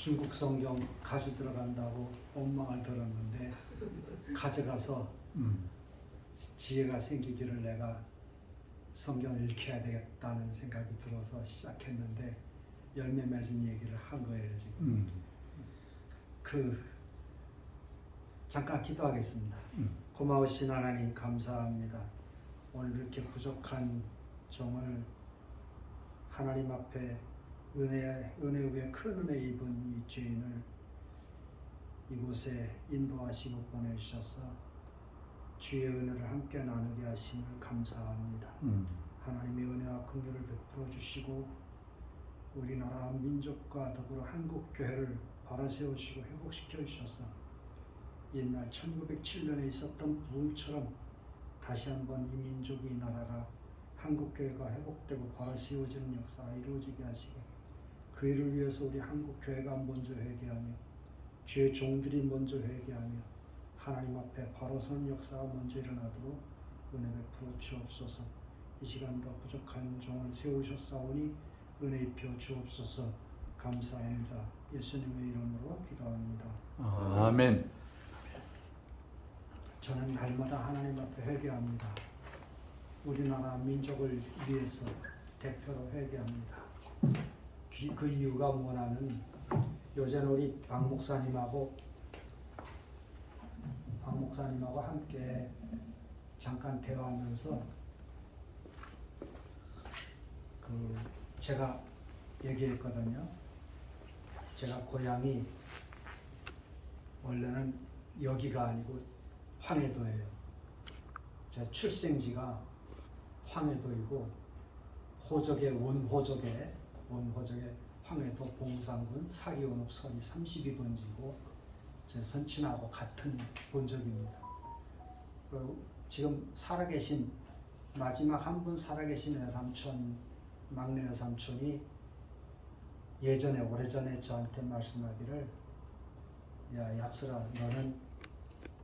중국 성경 가져 들어간다고 원망을 들었는데 가져가서 음. 지혜가 생기기를 내가 성경을 읽혀야 되겠다는 생각이 들어서 시작했는데 열매 맺은 얘기를 한 거예요 지금. 음. 그 잠깐 기도하겠습니다. 음. 고마우신 하나님 감사합니다. 오늘 이렇게 부족한 종을 하나님 앞에 은혜 은혜 위에 큰 은혜 입은 이 죄인을 이곳에 인도하시고 보내주셔서 주의 은혜를 함께 나누게 하심을 감사합니다. 음. 하나님의 은혜와 긍휼을 베풀어 주시고 우리나라 민족과 더불어 한국 교회를 바로 세우시고 회복시켜 주셔서 옛날 1907년에 있었던 부흥처럼 다시 한번 이 민족이 이 나라가 한국 교회가 회복되고 바로 세워지는 역사가 이루어지게 하시고 그 일을 위해서 우리 한국 교회가 먼저 회개하며 주의 종들이 먼저 회개하며 하나님 앞에 바로 선 역사가 먼저 일어나도록 은혜 베풀어 주옵소서. 이 시간도 부족한 종을 세우셨사오니 은혜 입혀 주옵소서 감사합니다. 예수님의 이름으로 기도합니다. 아멘. 저는 날마다 하나님 앞에 회개합니다. 우리나라 민족을 위해서 대표로 회개합니다. 그- 그 이유가 뭐냐면 요새는 우리 박 목사님하고 박 목사님하고 함께 잠깐 대화하면서 그 제가 얘기했거든요. 제가 고향이 원래는 여기가 아니고 황해도예요. 제 출생지가 황해도이고 호적의 원호적의 원호적의 황해도 봉산군 사리온읍 서리 32번지고 제 선친하고 같은 본적입니다. 그리고 지금 살아계신 마지막 한 분 살아계신 외삼촌 막내 외삼촌이 예전에 오래전에 저한테 말씀하기를 야 약설아 너는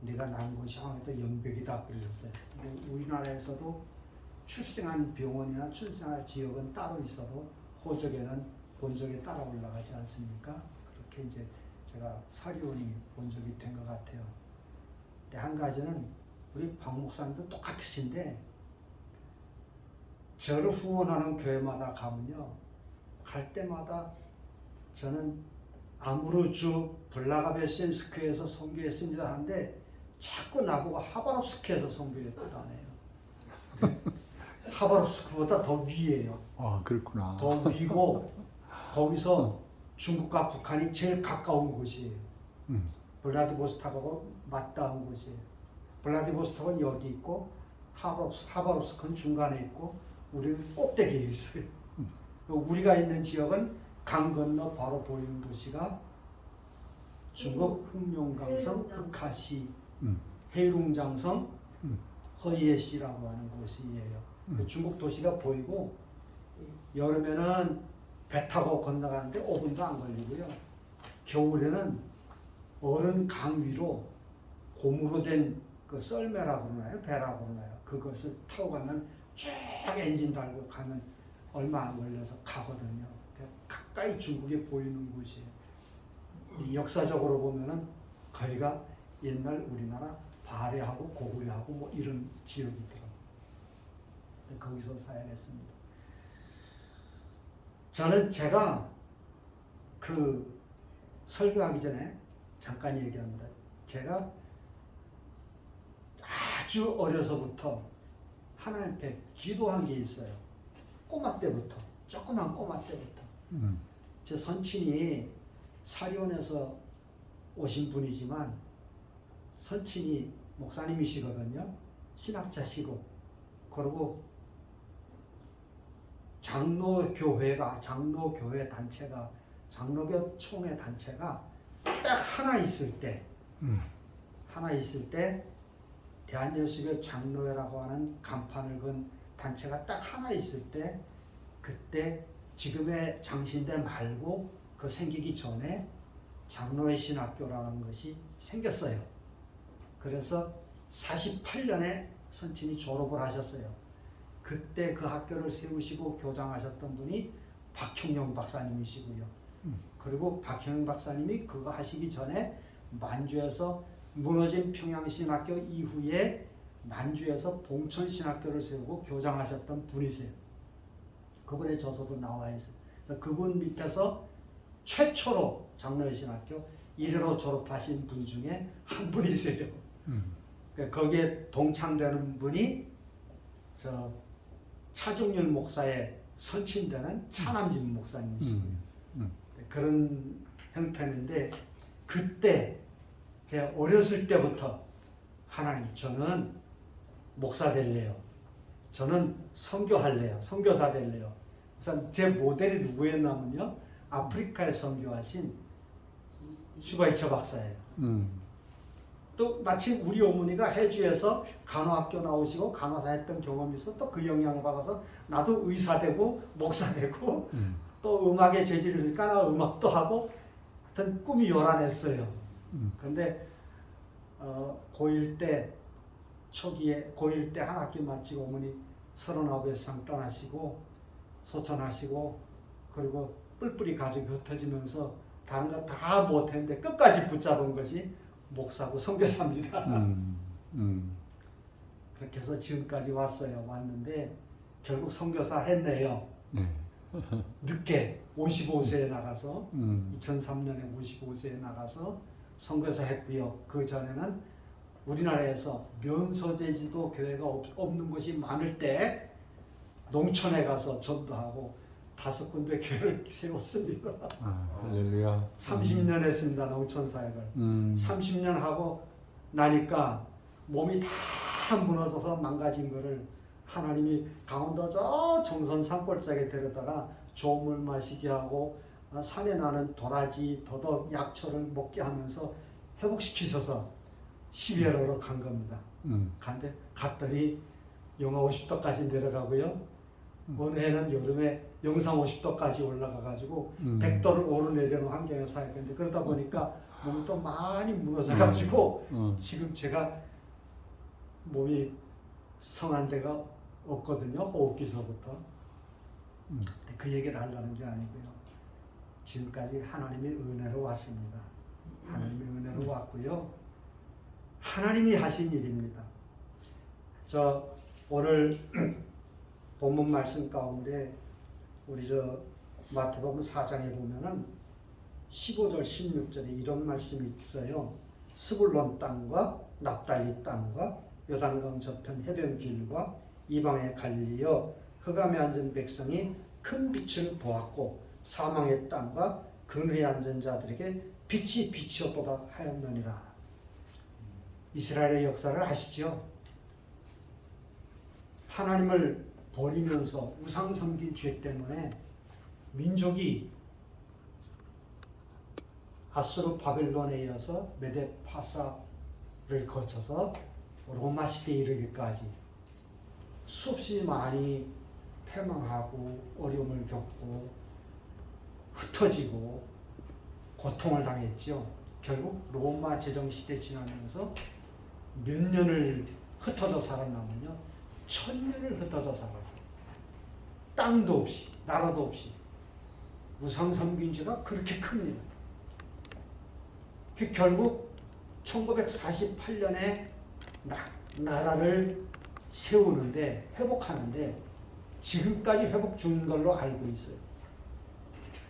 네가 난 곳이 황해도 연백이다 그러셨어요. 우리나라에서도 출생한 병원이나 출생할 지역은 따로 있어도 호적에는 본적에 따라 올라가지 않습니까? 그렇게 이제 제가 사리온이 본적이 된 것 같아요. 근데 한 가지는 우리 박 목사님도 똑같으신데 저를 후원하는 교회마다 가면요 갈 때마다 저는 아무르주 블라가베센스크에서 선교했습니다 하는데 자꾸 나보고 하바롭스크에서 선교했다네요. 하바롭스크보다 더 위에요. 아 그렇구나. 더 위고 거기서 중국과 북한이 제일 가까운 곳이에요. 음. 블라디보스탁하고 맞닿은 곳이에요. 블라디보스탁은 여기 있고 하바롭스, 하바롭스크는 중간에 있고 우리는 꼭대기에 있어요. 음. 우리가 있는 지역은 강 건너 바로 보이는 도시가 중국 흑룡강성 해룡장. 흑하시 음. 해룽장성 음. 허이에시라고 하는 곳이에요. 음. 중국 도시가 보이고 여름에는 배 타고 건너가는데 5분도 안 걸리고요. 겨울에는 어른 강 위로 고무로 된 그 썰매라고 그러나요? 배라고 그러나요? 그것을 타고 가면 쭉 엔진 달고 가면 얼마 안 걸려서 가거든요. 그러니까 가까이 중국에 보이는 곳이에요. 이 역사적으로 보면은 거기가 옛날 우리나라 발해하고 고구려하고 뭐 이런 지역이더라고요. 거기서 사역했습니다. 저는 제가 그 설교하기 전에 잠깐 얘기합니다. 제가 아주 어려서부터 하나님 앞에 기도한 게 있어요. 꼬마 때부터, 조그만 꼬마 때부터. 음. 제 선친이 사리온에서 오신 분이지만 선친이 목사님이시거든요. 신학자시고 그리고 장로교회가 장로교회 단체가 장로교 총회 단체가 딱 하나 있을 때 음. 하나 있을 때 대한예수교 장로회라고 하는 간판을 건 단체가 딱 하나 있을 때 그때 지금의 장신대 말고 그 생기기 전에 장로회 신학교라는 것이 생겼어요. 그래서 48년에 선친이 졸업을 하셨어요. 그때 그 학교를 세우시고 교장하셨던 분이 박형영 박사님이시고요. 그리고 박형영 박사님이 그거 하시기 전에 만주에서 무너진 평양신학교 이후에 만주에서 봉천신학교를 세우고 교장하셨던 분이세요. 그분의 저서도 나와 있어요. 그래서 그분 밑에서 최초로 장로신학교 1회로 졸업하신 분 중에 한 분이세요. 음. 그러니까 거기에 동창되는 분이 저 차종률 목사의 선친되는 차남진 목사님이시고요. 음. 음. 그런 형편인데 그때 제가 어렸을 때부터 하나님 저는 목사 될래요. 저는 선교할래요. 선교사 될래요. 그래서 제 모델이 누구였냐면요. 아프리카에 선교하신 슈바이처 박사예요. 음. 또 마침 우리 어머니가 해주에서 간호학교 나오시고 간호사 했던 경험이 있어 또 그 영향을 받아서 나도 의사 되고 목사 되고 음. 또 음악에 재질이 있으니까 나 음악도 하고 하여튼 꿈이 요란했어요. 음. 근데 어, 고1 때 초기에 고1 때 한 학기 마치고 어머니 서른아홉에 상 떠나시고 소천하시고 그리고 뿔뿔이 가족이 흩어지면서 다른 거 다 못했는데 끝까지 붙잡은 것이 목사고 선교사입니다. 음. 음. 그렇게 해서 지금까지 왔어요. 왔는데 결국 선교사 했네요. 네. 늦게 55세에 나가서 음. 2003년에 55세에 나가서 선교사 했고요. 그 전에는 우리나라에서 면소제지도 교회가 없, 없는 곳이 많을 때 농촌에 가서 전도하고 다섯 군데 교회를 세웠습니다. 아, 할렐루야. 30년 했습니다. 농촌 사역을. 음. 30년 하고 나니까 몸이 다 무너져서 망가진 거를 하나님이 강원도 저 정선 산골짜기에 데려다가 좋은 물 마시게 하고 어, 산에 나는 도라지, 더덕, 약초를 먹게 하면서 회복시키셔서 시베리아로 간 겁니다. 음. 간데 갔더니 영하 50도까지 내려가고요. 음. 어느 해는 여름에 영상 50도까지 올라가 가지고 음. 100도를 오르내리는 환경에 살았는데 그러다 보니까 몸이 또 많이 무너져 가지고 음. 지금 제가 몸이 성한 데가 없거든요. 호흡기서부터. 음. 그 얘기를 하려는 게 아니고요. 지금까지 하나님의 은혜로 왔습니다. 하나님의 은혜로 왔고요. 하나님이 하신 일입니다. 저 오늘 본문 말씀 가운데 우리 저 마태복음 4장에 보면은 15절 16절에 이런 말씀이 있어요. 스불론 땅과 납달리 땅과 요단강 저편 해변 길과 이방의 갈리여 흑암에 앉은 백성이 큰 빛을 보았고 사망의 땅과 그늘에 앉은 자들에게 빛이 빛이었도다 하였느니라. 이스라엘의 역사를 아시죠? 하나님을 버리면서 우상 섬긴 죄 때문에 민족이 아수르 바벨론에 이어서 메데 파사를 거쳐서 로마 시대에 이르기까지 수없이 많이 패망하고 어려움을 겪고 흩어지고 고통을 당했죠. 결국 로마 제정 시대 지나면서 몇 년을 흩어져 살았냐면요. 천 년을 흩어져 살았어요. 땅도 없이 나라도 없이 우상 섬긴 죄가 그렇게 큽니다. 그 결국 1948년에 나, 나라를 세우는데 회복하는데 지금까지 회복 중인 걸로 알고 있어요.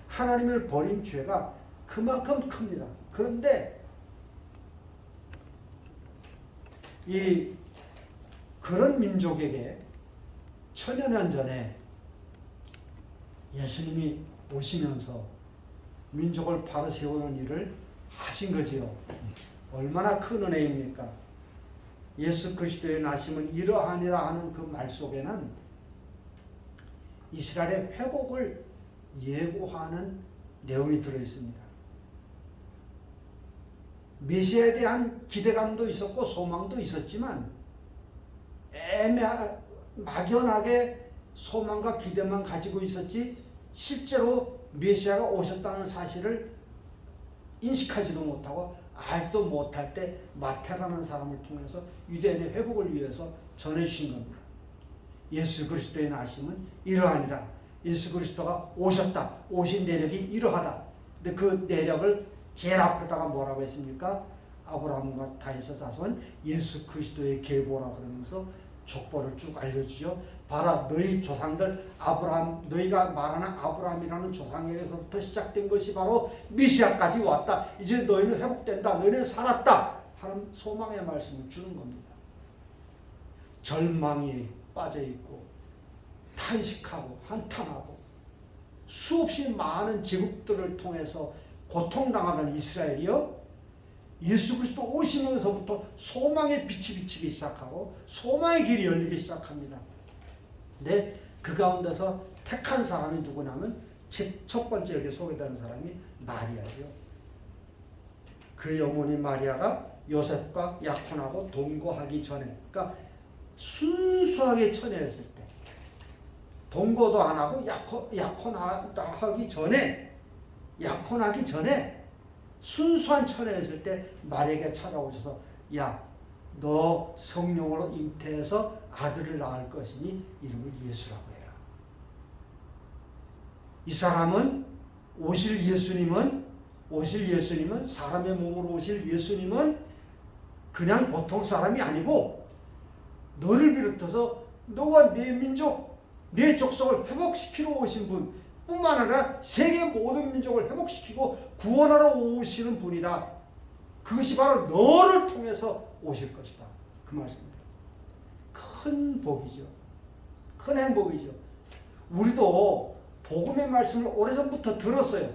하나님을 버린 죄가 그만큼 큽니다. 그런데 이 그런 민족에게 천여 년 전에 예수님이 오시면서 민족을 바로 세우는 일을 하신 거지요. 얼마나 큰 은혜입니까? 예수 그리스도의 나심은 이러하니라 하는 그 말 속에는 이스라엘의 회복을 예고하는 내용이 들어 있습니다. 메시아에 대한 기대감도 있었고 소망도 있었지만 애매하 막연하게 소망과 기대만 가지고 있었지 실제로 메시아가 오셨다는 사실을 인식하지도 못하고 알지도 못할 때 마태라는 사람을 통해서 유대인의 회복을 위해서 전해주신 겁니다. 예수 그리스도의 나심은 이러하니라. 예수 그리스도가 오셨다. 오신 내력이 이러하다. 근데 그 내력을 제일 앞에다가 뭐라고 했습니까? 아브라함과 다윗의 자손 예수 그리스도의 계보라 그러면서 족보를 쭉 알려주죠. 봐라 너희 조상들 아브라함 너희가 말하는 아브라함이라는 조상에게서부터 시작된 것이 바로 미시아까지 왔다. 이제 너희는 회복된다. 너희는 살았다. 하는 소망의 말씀을 주는 겁니다. 절망이 빠져 있고 탄식하고 한탄하고 수없이 많은 제국들을 통해서 고통당하는 이스라엘이요. 예수 그리스도 오시면서부터 소망의 빛이 비치기 시작하고 소망의 길이 열리기 시작합니다. 근데 그 가운데서 택한 사람이 누구냐면 첫- 첫 번째 여기 소개되는 사람이 마리아죠. 그 어머니 마리아가 요셉과 약혼하고 동거하기 전에 그러니까 순수하게 처녀였을 때 동거도 안 하고 약혼, 약혼하기 전에 약혼하기 전에 순수한 처녀였을 때 마리아에게 찾아오셔서 야 너 성령으로 잉태해서 아들을 낳을 것이니 이름을 예수라고 해라. 이 사람은 오실 예수님은 오실 예수님은 사람의 몸으로 오실 예수님은 그냥 보통 사람이 아니고 너를 비롯해서 너와 내 민족, 내 족속을 회복시키러 오신 분 뿐만 아니라 세계 모든 민족을 회복시키고 구원하러 오시는 분이다. 그것이 바로 너를 통해서 오실 것이다. 그 말씀입니다. 큰 복이죠. 큰 행복이죠. 우리도 복음의 말씀을 오래전부터 들었어요.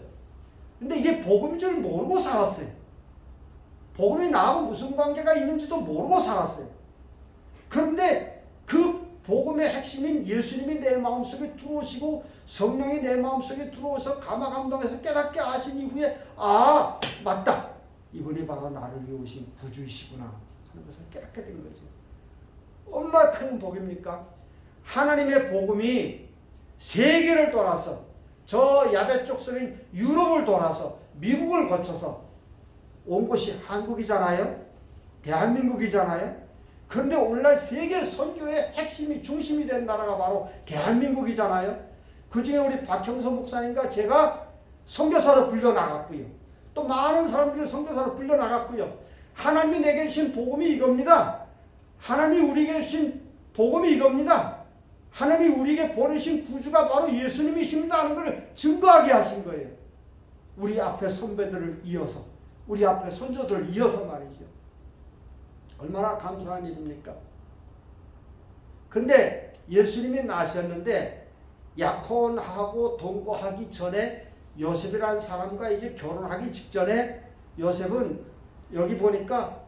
근데 이게 복음인 줄 모르고 살았어요. 복음이 나하고 무슨 관계가 있는지도 모르고 살았어요. 그런데 그 복음의 핵심인 예수님이 내 마음속에 들어오시고 성령이 내 마음속에 들어오셔서 감화 감동해서 깨닫게 하신 이후에 아 맞다 이분이 바로 나를 위해 오신 구주이시구나 하는 것을 깨닫게 된 거죠. 얼마나 큰 복입니까? 하나님의 복음이 세계를 돌아서 저 야베 족속인 유럽을 돌아서 미국을 거쳐서 온 곳이 한국이잖아요. 대한민국이잖아요. 그런데 오늘날 세계 선교의 핵심이 중심이 된 나라가 바로 대한민국이잖아요. 그 중에 우리 박형선 목사님과 제가 선교사로 불려 나갔고요. 또 많은 사람들이 선교사로 불려 나갔고요. 하나님이 내게 주신 복음이 이겁니다. 하나님이 우리에게 주신 복음이 이겁니다. 하나님이 우리에게 보내신 구주가 바로 예수님이십니다 하는 것을 증거하게 하신 거예요. 우리 앞에 선배들을 이어서 우리 앞에 선조들을 이어서 말이죠. 얼마나 감사한 일입니까? 근데 예수님이 나셨는데 약혼하고 동거하기 전에 요셉이라는 사람과 이제 결혼하기 직전에 요셉은 여기 보니까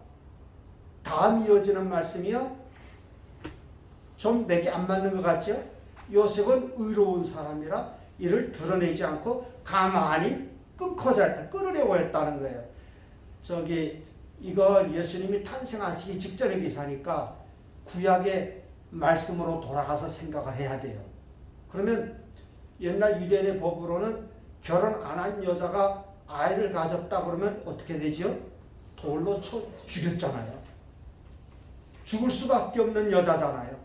다음 이어지는 말씀이요. 좀 맥이 안 맞는 것 같죠? 요셉은 의로운 사람이라 이를 드러내지 않고 가만히 끊고자 했다. 끊으려고 했다는 거예요. 저기 이거 예수님이 탄생하시기 직전의 기사니까 구약의 말씀으로 돌아가서 생각을 해야 돼요. 그러면 옛날 유대인의 법으로는 결혼 안 한 여자가 아이를 가졌다 그러면 어떻게 되지요? 돌로 쳐 죽였잖아요. 죽을 수밖에 없는 여자잖아요.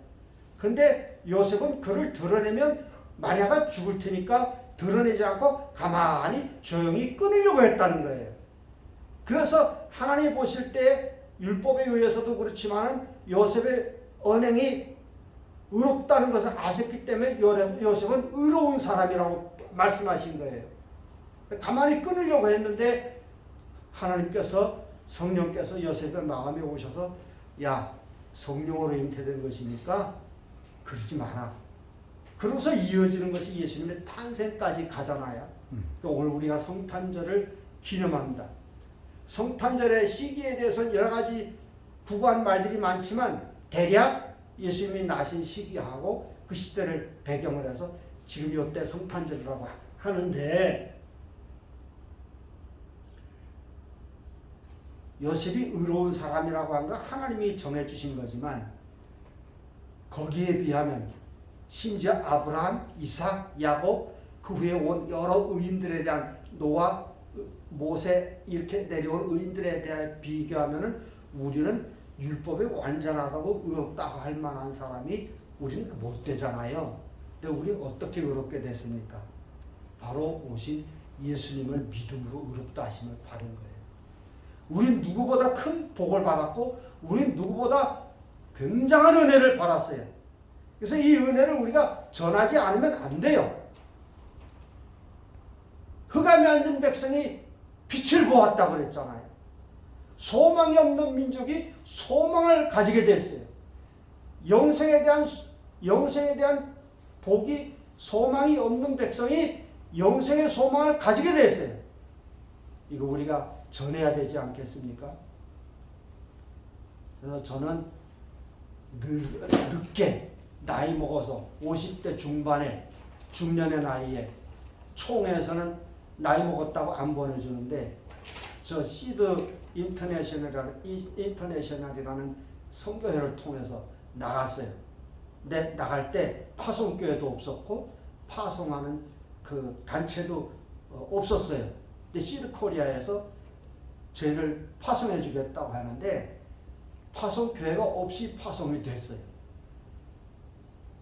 근데 요셉은 그를 드러내면 마리아가 죽을 테니까 드러내지 않고 가만히 조용히 끊으려고 했다는 거예요. 그래서 하나님 보실 때 율법에 의해서도 그렇지만 요셉의 언행이 의롭다는 것을 아셨기 때문에 요셉은 의로운 사람이라고 말씀하신 거예요. 가만히 끊으려고 했는데 하나님께서 성령께서 요셉의 마음에 오셔서 야 성령으로 잉태된 것이니까 그러지 마라. 그러고서 이어지는 것이 예수님의 탄생까지 가잖아요. 음. 오늘 우리가 성탄절을 기념합니다. 성탄절의 시기에 대해서 여러 가지 구구한 말들이 많지만 대략 예수님이 나신 시기하고 그 시대를 배경을 해서 지금 이때 성탄절이라고 하는데 요셉이 의로운 사람이라고 한건 하나님이 정해주신 거지만 거기에 비하면 심지어 아브라함, 이삭, 야곱 그 후에 온 여러 의인들에 대한 노아, 모세 이렇게 내려온 의인들에 대해 비교하면은 우리는 율법에 완전하다고 의롭다고 할 만한 사람이 우리는 못 되잖아요. 근데 우리 어떻게 의롭게 됐습니까? 바로 오신 예수님을 믿음으로 의롭다 하심을 받은 거예요. 우린 누구보다 큰 복을 받았고 우린 누구보다 굉장한 은혜를 받았어요. 그래서 이 은혜를 우리가 전하지 않으면 안 돼요. 흑암에 앉은 백성이 빛을 보았다고 그랬잖아요. 소망이 없는 민족이 소망을 가지게 됐어요. 영생에 대한 영생에 대한 복이 소망이 없는 백성이 영생의 소망을 가지게 됐어요. 이거 우리가 전해야 되지 않겠습니까? 그래서 저는 늘, 늦게 나이 먹어서 50대 중반에 중년의 나이에 총회에서는 나이 먹었다고 안 보내주는데 저 시드 인터내셔널이라는 인터내셔널이라는 선교회를 통해서 나갔어요. 근데 나갈 때 파송교회도 없었고 파송하는 그 단체도 어, 없었어요. 근데 시드 코리아에서 저희를 파송해 주겠다고 하는데 파송 교회가 없이 파송이 됐어요.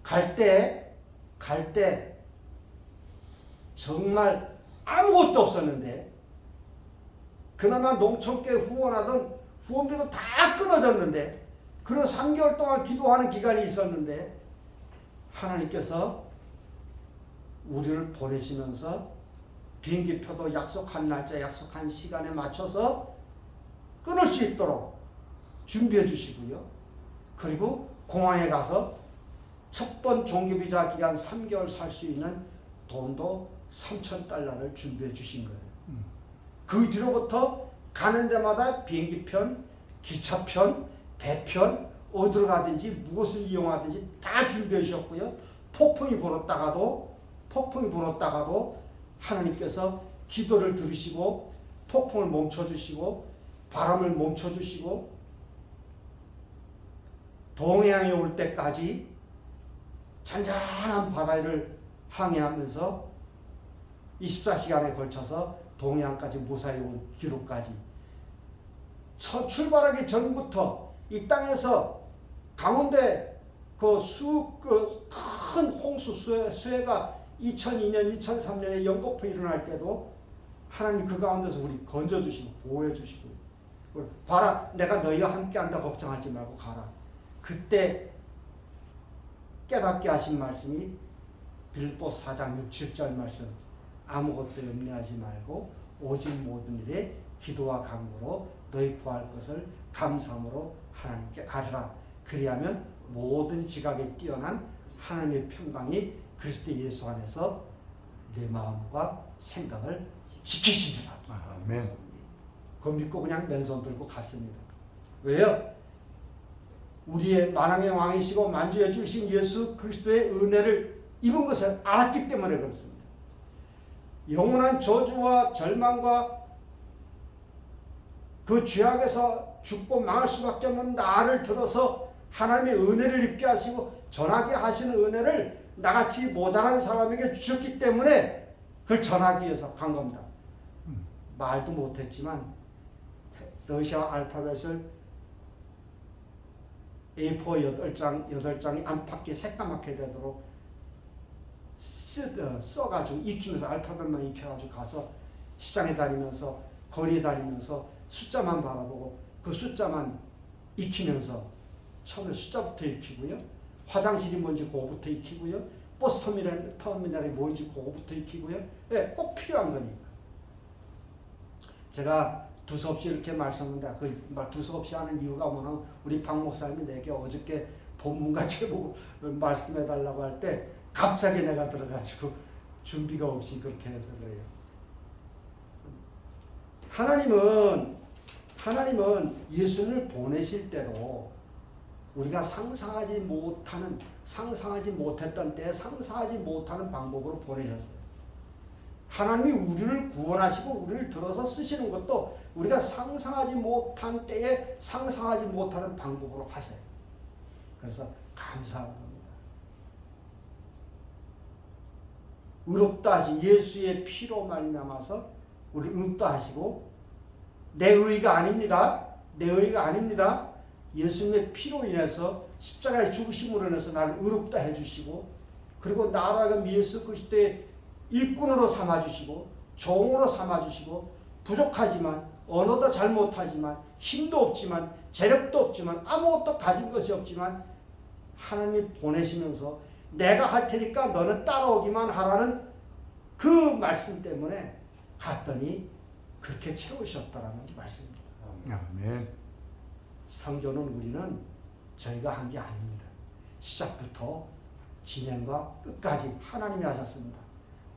갈 때, 갈 때 정말 아무것도 없었는데 그나마 농촌계 후원하던 후원비도 다 끊어졌는데 그리고 3개월 동안 기도하는 기간이 있었는데 하나님께서 우리를 보내시면서 비행기표도 약속한 날짜 약속한 시간에 맞춰서 끊을 수 있도록 준비해 주시고요. 그리고 공항에 가서 첫 번 종교비자 기간 3개월 살 수 있는 돈도 3천 달러를 준비해 주신 거예요. 음. 그 뒤로부터 가는 데마다 비행기편, 기차편, 배편 어디로 가든지 무엇을 이용하든지 다 준비해 주셨고요. 폭풍이 불었다가도 폭풍이 불었다가도 하나님께서 기도를 들으시고 폭풍을 멈춰 주시고 바람을 멈춰 주시고 동해안에 올 때까지 잔잔한 바다를 항해하면서 24시간에 걸쳐서 동해안까지 무사히 온 기록까지. 첫 출발하기 전부터 이 땅에서 강원대 그 수 그 큰 홍수 수해, 수해가 2002년, 2003년에 영국포 일어날 때도 하나님 그 가운데서 우리 건져 주시고 보호해 주시고 봐라 내가 너희와 함께 한다 걱정하지 말고 가라. 그때 깨닫게 하신 말씀이 빌보 4장 6, 7절 말씀 아무것도 염려하지 말고 오직 모든 일에 기도와 간구로 너희 구할 것을 감사함으로 하나님께 아뢰라 그리하면 모든 지각에 뛰어난 하나님의 평강이 그리스도 예수 안에서 내 마음과 생각을 지키시리라 아멘. 그거 믿고 그냥 맨손 들고 갔습니다. 왜요? 우리의 만왕의 왕이시고 만주해 주신 예수 그리스도의 은혜를 입은 것을 알았기 때문에 그렇습니다. 영원한 저주와 절망과 그 죄악에서 죽고 망할 수밖에 없는 나를 들어서 하나님의 은혜를 입게 하시고 전하게 하시는 은혜를 나같이 모자란 사람에게 주셨기 때문에 그걸 전하기 위해서 간 겁니다. 음. 말도 못했지만 러시아 알파벳을 A4 8장, 8장이 안팎에 새까맣게 되도록 쓰, 어, 써가지고 익히면서 알파벳만 익혀가지고 가서 시장에 다니면서 거리에 다니면서 숫자만 바라보고 그 숫자만 익히면서 처음에 숫자부터 익히고요. 화장실이 뭔지 그거부터 익히고요. 버스 터미널, 터미널이 뭔지 그거부터 익히고요. 예, 꼭 필요한 거니까. 제가 두서없이 이렇게 말씀합니다. 그 두서없이 하는 이유가 뭐냐면 우리 박 목사님이 내게 어저께 본문과 제목 말씀해 달라고 할 때 갑자기 내가 들어가지고 준비가 없이 그렇게 해서 그래요. 하나님은 하나님은 예수를 보내실 때도 우리가 상상하지 못하는 상상하지 못했던 때 상상하지 못하는 방법으로 보내셨어요. 하나님이 우리를 구원하시고 우리를 들어서 쓰시는 것도 우리가 상상하지 못한 때에 상상하지 못하는 방법으로 하셔요. 그래서 감사한 겁니다. 의롭다 하시 예수의 피로 말미암아서 우리 의롭다 하시고 내 의가 아닙니다. 내 의가 아닙니다. 예수님의 피로 인해서 십자가의 죽으심으로 인해서 나를 의롭다 해주시고 그리고 나라가 예수 그리스도의 일꾼으로 삼아주시고 종으로 삼아주시고 부족하지만 언어도 잘 못하지만 힘도 없지만 재력도 없지만 아무것도 가진 것이 없지만 하나님이 보내시면서 내가 할 테니까 너는 따라오기만 하라는 그 말씀 때문에 갔더니 그렇게 채우셨다라는 말씀입니다. 아멘. 성전은 우리는 저희가 한 게 아닙니다. 시작부터 진행과 끝까지 하나님이 하셨습니다.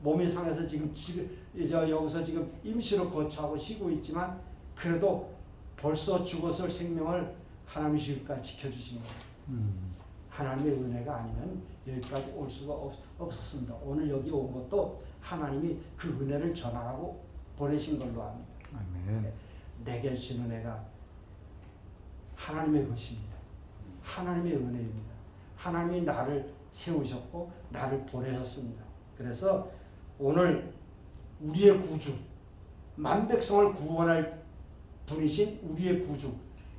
몸이 상해서 지금 지금 이제 여기서 지금 임시로 거처하고 쉬고 있지만 그래도 벌써 죽었을 생명을 하나님이 지금까지 지켜주신 거예요. 음. 하나님의 은혜가 아니면 여기까지 올 수가 없, 없었습니다. 오늘 여기 온 것도 하나님이 그 은혜를 전하라고 보내신 걸로 압니다. 아멘. 내게 주신 은혜가 하나님의 것입니다. 하나님의 은혜입니다. 하나님이 나를 세우셨고 나를 보내셨습니다. 그래서 오늘 우리의 구주 만 백성을 구원할 분이신 우리의 구주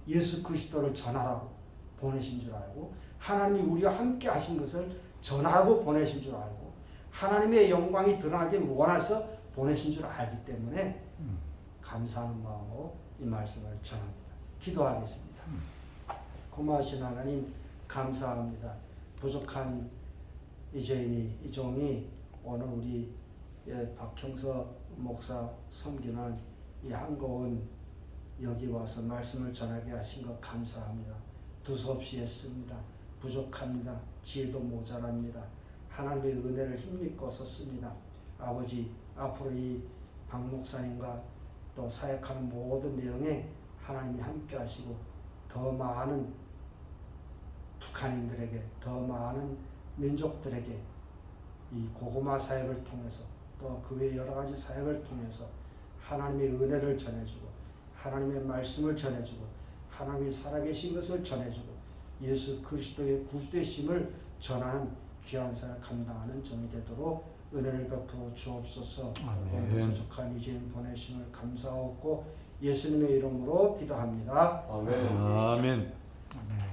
예수 그리스도를 전하라고 보내신 줄 알고 하나님이 우리와 함께 하신 것을 전하고 보내신 줄 알고 하나님의 영광이 드러나길 원해서 보내신 줄 알기 때문에 음. 감사하는 마음으로 이 말씀을 전합니다. 기도하겠습니다. 고마우신 하나님 감사합니다. 부족한 이 죄인이 이 종이 오늘 우리 예, 박형서 목사 섬기는 이 한가운 여기 와서 말씀을 전하게 하신 것 감사합니다. 두서없이 했습니다. 부족합니다. 지혜도 모자랍니다. 하나님의 은혜를 힘입고 섰습니다. 아버지 앞으로 이 박 목사님과 또 사역하는 모든 내용에 하나님이 함께 하시고 더 많은 북한인들에게 더 많은 민족들에게 이 고구마 사역을 통해서 또 그 외 여러 가지 사역을 통해서 하나님의 은혜를 전해주고 하나님의 말씀을 전해주고 하나님이 살아계신 것을 전해주고 예수 그리스도의 구주되심을 전하는 귀한 사역 감당하는 종이 되도록 은혜를 베풀어 주옵소서. 아멘. 오늘 부족한 이제인 보내심을 감사하고 예수님의 이름으로 기도합니다. 아멘. 아멘.